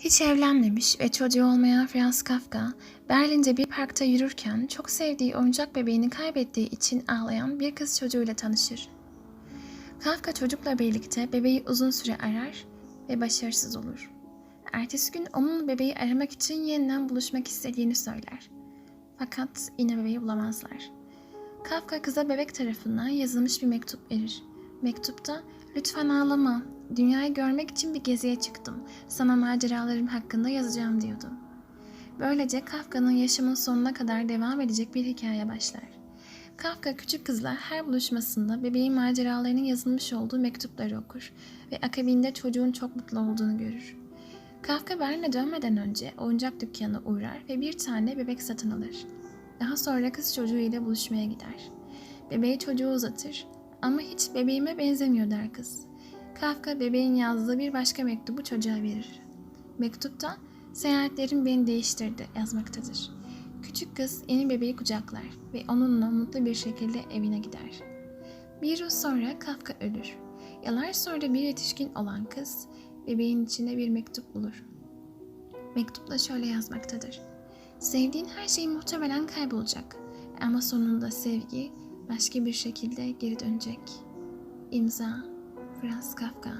Hiç evlenmemiş ve çocuğu olmayan Franz Kafka, Berlin'de bir parkta yürürken çok sevdiği oyuncak bebeğini kaybettiği için ağlayan bir kız çocuğuyla tanışır. Kafka çocukla birlikte bebeği uzun süre arar ve başarısız olur. Ertesi gün onun bebeği aramak için yeniden buluşmak istediğini söyler. Fakat yine bebeği bulamazlar. Kafka kıza bebek tarafından yazılmış bir mektup verir. Mektupta lütfen ağlama, dünyayı görmek için bir geziye çıktım. Sana maceralarım hakkında yazacağım diyordu. Böylece Kafka'nın yaşamın sonuna kadar devam edecek bir hikaye başlar. Kafka küçük kızla her buluşmasında bebeğin maceralarının yazılmış olduğu mektupları okur ve akabinde çocuğun çok mutlu olduğunu görür. Kafka Berlin'e dönmeden önce oyuncak dükkanına uğrar ve bir tane bebek satın alır. Daha sonra kız çocuğu ile buluşmaya gider. Bebeği çocuğu uzatır ama hiç bebeğime benzemiyor der kız. Kafka bebeğin yazdığı bir başka mektubu çocuğa verir. Mektupta seyahatlerim beni değiştirdi yazmaktadır. Küçük kız yeni bebeği kucaklar ve onunla mutlu bir şekilde evine gider. Bir yıl sonra Kafka ölür. Yıllar sonra bir yetişkin olan kız bebeğin içinde bir mektup bulur. Mektupta şöyle yazmaktadır. Sevdiğin her şey muhtemelen kaybolacak ama sonunda sevgi başka bir şekilde geri dönecek. İmza Franz Kafka